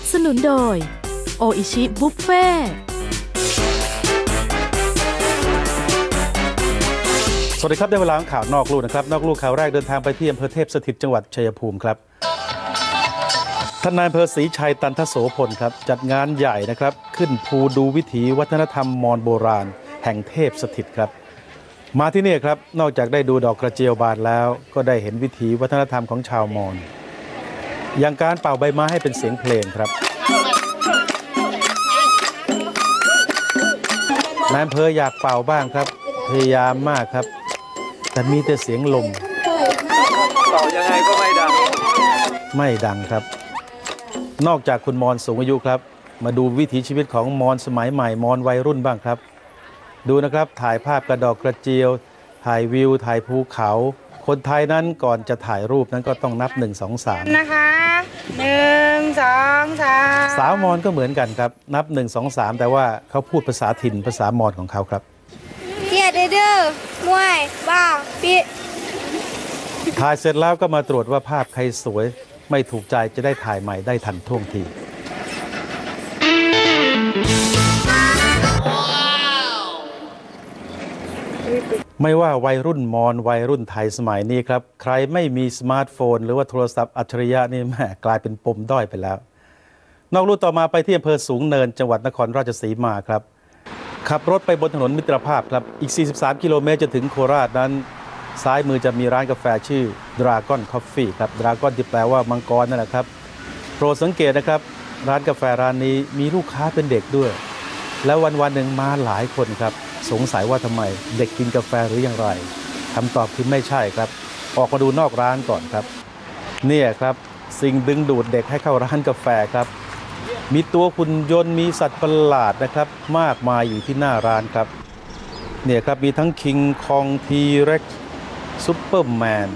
นับสนุนโดย โออิชิบุฟเฟ่สวัสดีครับได้เวลาข่าวนอกลู่นะครับ นอกลู่ข่าวแรกเดินทางไปที่อำเภอเทพสถิตจังหวัดชัยภูมิครับท่านนายอำเภอศรีชัยตันทโสพลครับ จัดงานใหญ่นะครับ ขึ้นภูดูวิถีวัฒนธรรมมอญโบราณ แห่งเทพสถิตครับ มาที่นี่ครับ นอกจากได้ดูดอกกระเจียวบานแล้ว ก็ได้เห็นวิถีวัฒนธรรมของชาวมอญ อย่างการเป่าใบไม้ให้เป็นเสียงเพลงครับนายอำเภออยากเป่าบ้างครับ พยายามมากครับ แต่มีแต่เสียงลม เป่ายังไงก็ไม่ดัง ไม่ดังครับ นอกจากคุณมอนสูงอายุครับ มาดูวิถีชีวิตของมอนสมัยใหม่มอนวัยรุ่นบ้างครับ ดูนะครับถ่ายภาพกระดอกกระเจียว ถ่ายวิว ถ่ายภูเขา คนไทยนั้นก่อนจะถ่ายรูปนั้นก็ต้องนับ 1 2 3นะคะ หนึ่งสองสามสาวมอนก็เหมือนกันครับ นับ1 2 3แต่ว่าเขาพูดภาษาถิ่นภาษามอนของเขาครับเกียรติเด้อมวยบ้าปีถ่ายเสร็จแล้วก็มาตรวจว่าภาพใครสวย ไม่ถูกใจจะได้ถ่ายใหม่ได้ทันท่วงที ไม่ว่าวัยรุ่นมอนวัยรุ่นไทยสมัยนี้ครับ ใครไม่มีสมาร์ทโฟน หรือว่าโทรศัพท์อัจฉริยะนี่แม่กลายเป็นปมด้อยไปแล้ว นอกลู่ต่อมาไปที่อำเภอสูงเนิน จังหวัดนครราชสีมาครับ ขับรถไปบนถนนมิตรภาพครับ อีก 43 กิโลเมตรจะถึงโคราชนั้น ซ้ายมือจะมีร้านกาแฟชื่อ Dragon Coffee ครับ Dragon ที่แปลว่ามังกรนั่นแหละครับโปรดสังเกตนะครับ ร้านกาแฟร้านนี้มีลูกค้าเป็นเด็กด้วย แล้ววันวันหนึ่งมาหลายคนครับ สงสัยว่าทำไมเด็กกินกาแฟหรืออย่างไรคำตอบคือไม่ใช่ครับ ออกมาดูนอกร้านก่อนครับ เนี่ยครับสิ่งดึงดูดเด็กให้เข้าร้านกาแฟครับ มีตัวหุ่นยนต์มีสัตว์ประหลาดนะครับ มากมายอยู่ที่หน้าร้านครับเนี่ยครับมีทั้งคิงคองทีเร็กซูเปอร์แมน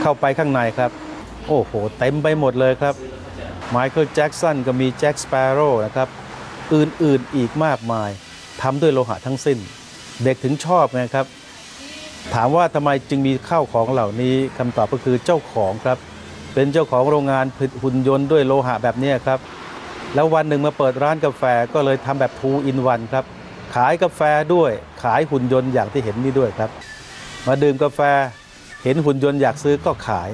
เข้าไปข้างในครับ โอ้โห เต็มไปหมดเลยครับไมเคิลแจ็กสันก็มีแจ็คสเปโร่นะครับ อื่นๆอีกมากมาย ทำด้วยโลหะทั้งสิ้น เด็กถึงชอบไงครับ ถามว่าทำไมจึงมีข้าวของเหล่านี้คำตอบก็คือเจ้าของครับ เป็นเจ้าของโรงงานผลิตหุ่นยนต์ด้วยโลหะแบบนี้ครับ แล้ววันหนึ่งมาเปิดร้านกาแฟก็เลยทำแบบ two in one ครับ ขายกาแฟด้วยขายหุ่นยนต์อย่างที่เห็นนี่ด้วยครับ มาดื่มกาแฟเห็นหุ่นยนต์อยากซื้อก็ขาย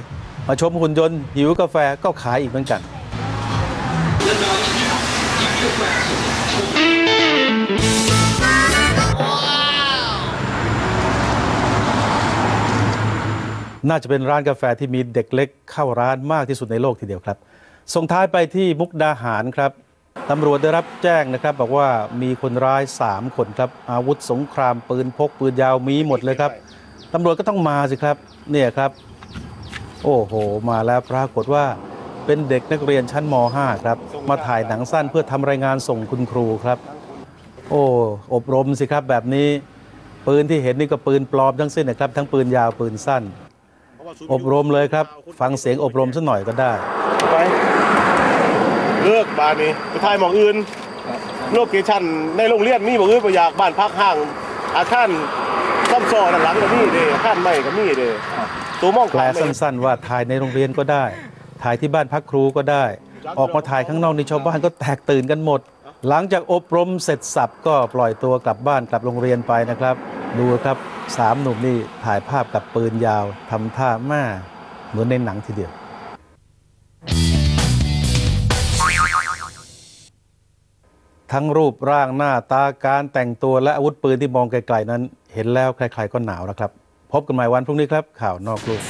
มาชมหุ่นยนต์หิวกาแฟก็ขายอีกเหมือนกัน น่าจะเป็นร้านกาแฟที่มีเด็กเล็กเข้าร้านมากที่สุดในโลกทีเดียวครับ ส่งท้ายไปที่มุกดาหารครับตำรวจได้รับแจ้งนะครับ บอกว่ามีคนร้าย 3 คนครับ อาวุธสงครามปืนพกปืนยาวมีหมดเลยครับตำรวจก็ต้องมาสิครับเนี่ยครับ โอ้โห มาแล้วปรากฏว่าเป็นเด็กนักเรียนชั้นม .5 ครับ มาถ่ายหนังสั้นเพื่อทำรายงานส่งคุณครูครับ โอ้อบรมสิครับแบบนี้ ปืนที่เห็นนี่ก็ปืนปลอมทั้งสิ้นนะครับ ทั้งปืนยาวปืนสั้น อบรมเลยครับ ฟังเสียงอบรมสักหน่อยก็ได้ไปเลิกบ้านนี้ไปถ่ายหมองอื่นโลเคชั่นในโรงเรียนมีหมองอื่นไปอยากบ้านพักห้าง อาคารซ่อมซ้อด้านหลังก็มีเด้อาคารใหม่ก็มีเด้ตัวมองแปลสั้น ๆ ว่าถ่ายในโรงเรียนก็ได้ ถ่ายที่บ้านพักครูก็ได้ ออกมาถ่ายข้างนอกในชาวบ้านก็แตกตื่นกันหมด หลังจากอบรมเสร็จสับก็ปล่อยตัวกลับบ้านกลับโรงเรียนไปนะครับ ดูครับสามหนุ่มนี่ถ่ายภาพกับปืนยาวทำท่าม่เหมือนในหนังทีเดียว ทั้งรูปร่างหน้าตาการแต่งตัวและอาวุธปืนที่มองไกลๆนั้น เห็นแล้วใครๆก็หนาวนะครับ พบกันใหม่วันพรุ่งนี้ครับ ข่าวนอกลูก